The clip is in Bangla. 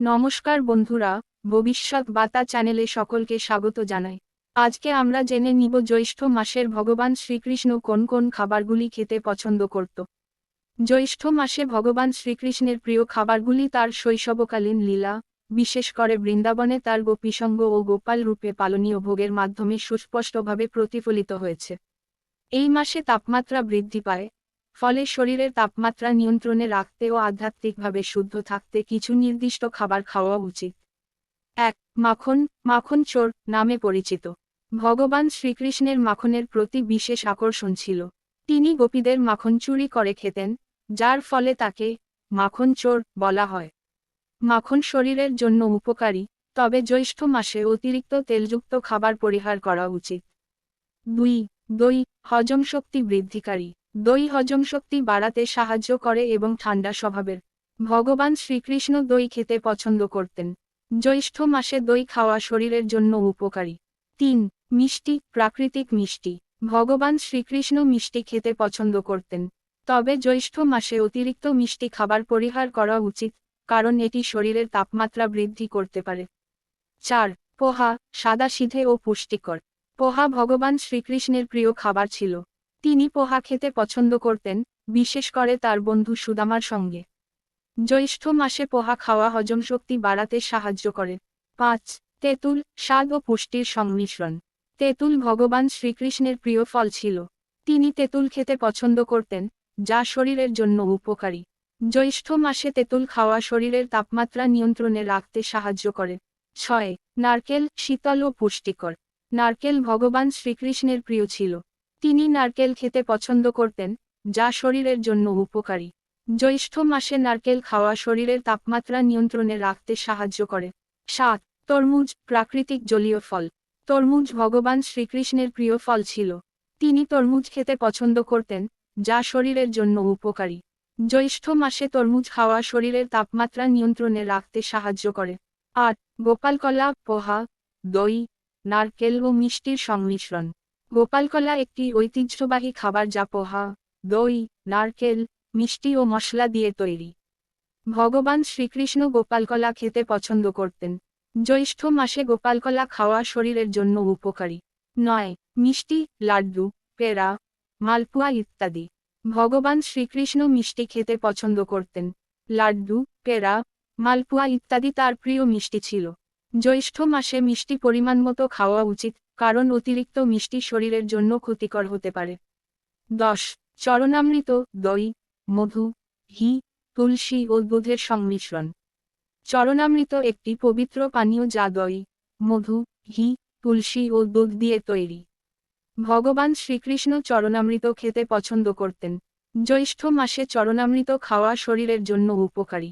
নমস্কার বন্ধুরা, ভবিষ্যৎ বাতা চ্যানেলে সকলকে স্বাগত জানাই। আজকে আমরা জেনে নিব জ্যৈষ্ঠ মাসের ভগবান শ্রীকৃষ্ণ কোন কোন খাবারগুলি খেতে পছন্দ করত। জ্যৈষ্ঠ মাসে ভগবান শ্রীকৃষ্ণের প্রিয় খাবারগুলি তার শৈশবকালীন লীলা, বিশেষ করে বৃন্দাবনে তার গোপীসঙ্গ ও গোপাল রূপে পালনীয় ভোগের মাধ্যমে সুস্পষ্টভাবে প্রতিফলিত হয়েছে। এই মাসে তাপমাত্রা বৃদ্ধি পায় ফলে শরীরের তাপমাত্রা নিয়ন্ত্রণে রাখতে ও আধ্যাত্মিকভাবে শুদ্ধ থাকতে কিছু নির্দিষ্ট খাবার খাওয়া উচিত। এক, মাখন মাখন চোর নামে পরিচিত। ভগবান শ্রীকৃষ্ণের মাখনের প্রতি বিশেষ আকর্ষণ ছিল। তিনি গোপীদের মাখন চুরি করে খেতেন, যার ফলে তাকে মাখন চোর বলা হয়। মাখন শরীরের জন্য উপকারী, তবে জ্যৈষ্ঠ মাসে অতিরিক্ত তেলযুক্ত খাবার পরিহার করা উচিত। দুই, দই, হজম শক্তি বৃদ্ধিকারী। দই হজম শক্তি বাড়াতে সাহায্য করে এবং ঠান্ডা স্বভাবের। ভগবান শ্রীকৃষ্ণ দই খেতে পছন্দ করতেন। জ্যৈষ্ঠ মাসে দই খাওয়া শরীরের জন্য উপকারী। তিন, মিষ্টি, প্রাকৃতিক মিষ্টি। ভগবান শ্রীকৃষ্ণ মিষ্টি খেতে পছন্দ করতেন। তবে জ্যৈষ্ঠ মাসে অতিরিক্ত মিষ্টি খাবার পরিহার করা উচিত, কারণ এটি শরীরের তাপমাত্রা বৃদ্ধি করতে পারে। চার, পোহা, সাদা সিধে ও পুষ্টিকর। পোহা ভগবান শ্রীকৃষ্ণের প্রিয় খাবার ছিল। তিনি পোহা খেতে পছন্দ করতেন, বিশেষ করে তার বন্ধু সুদামার সঙ্গে। জ্যৈষ্ঠ মাসে পোহা খাওয়া হজম শক্তি বাড়াতে সাহায্য করে। পাঁচ, তেঁতুল, স্বাদ ও পুষ্টির সংমিশ্রণ। তেঁতুল ভগবান শ্রীকৃষ্ণের প্রিয় ফল ছিল। তিনি তেঁতুল খেতে পছন্দ করতেন, যা শরীরের জন্য উপকারী। জ্যৈষ্ঠ মাসে তেঁতুল খাওয়া শরীরের তাপমাত্রা নিয়ন্ত্রণে রাখতে সাহায্য করে। ছয়, নারকেল, শীতল ও পুষ্টিকর। নারকেল ভগবান শ্রীকৃষ্ণের প্রিয় ছিল। তিনি নারকেল খেতে পছন্দ করতেন, যা শরীরের জন্য উপকারী। জ্যৈষ্ঠ মাসে নারকেল খাওয়া শরীরের তাপমাত্রা নিয়ন্ত্রণে রাখতে সাহায্য করে। সাত, তরমুজ, প্রাকৃতিক জলীয় ফল। তরমুজ ভগবান শ্রীকৃষ্ণের প্রিয় ফল ছিল। তিনি তরমুজ খেতে পছন্দ করতেন, যা শরীরের জন্য উপকারী। জ্যৈষ্ঠ মাসে তরমুজ খাওয়া শরীরের তাপমাত্রা নিয়ন্ত্রণে রাখতে সাহায্য করে। আট, গোপালকলা, পোহা, দই, নারকেল ও মিষ্টির সংমিশ্রণ। গোপালকলা একটি ঐতিহ্যবাহী খাবার যা পোহা, দই, নারকেল, মিষ্টি ও মশলা দিয়ে তৈরি। ভগবান শ্রীকৃষ্ণ গোপালকলা খেতে পছন্দ করতেন। জ্যৈষ্ঠ মাসে গোপালকলা খাওয়া শরীরের জন্য উপকারী। নয়, মিষ্টি, লাড্ডু, পেড়া, মালপুয়া ইত্যাদি। ভগবান শ্রীকৃষ্ণ মিষ্টি খেতে পছন্দ করতেন। লাড্ডু, পেড়া, মালপুয়া ইত্যাদি তার প্রিয় মিষ্টি ছিল। জ্যৈষ্ঠ মাসে মিষ্টি পরিমাণ মতো খাওয়া উচিত কারণ অতিরিক্ত মিষ্টি শরীরের জন্য ক্ষতিকর হতে পারে। দশ, চরণামৃত, দই, মধু, ঘি, তুলসী ও দুধের সংমিশ্রণ। চরণামৃত একটি পবিত্র পানীয় যা দই, মধু, ঘি, তুলসী ও দুধ দিয়ে তৈরি। ভগবান শ্রীকৃষ্ণ চরণামৃত খেতে পছন্দ করতেন। জ্যৈষ্ঠ মাসে চরণামৃত খাওয়া শরীরের জন্য উপকারী।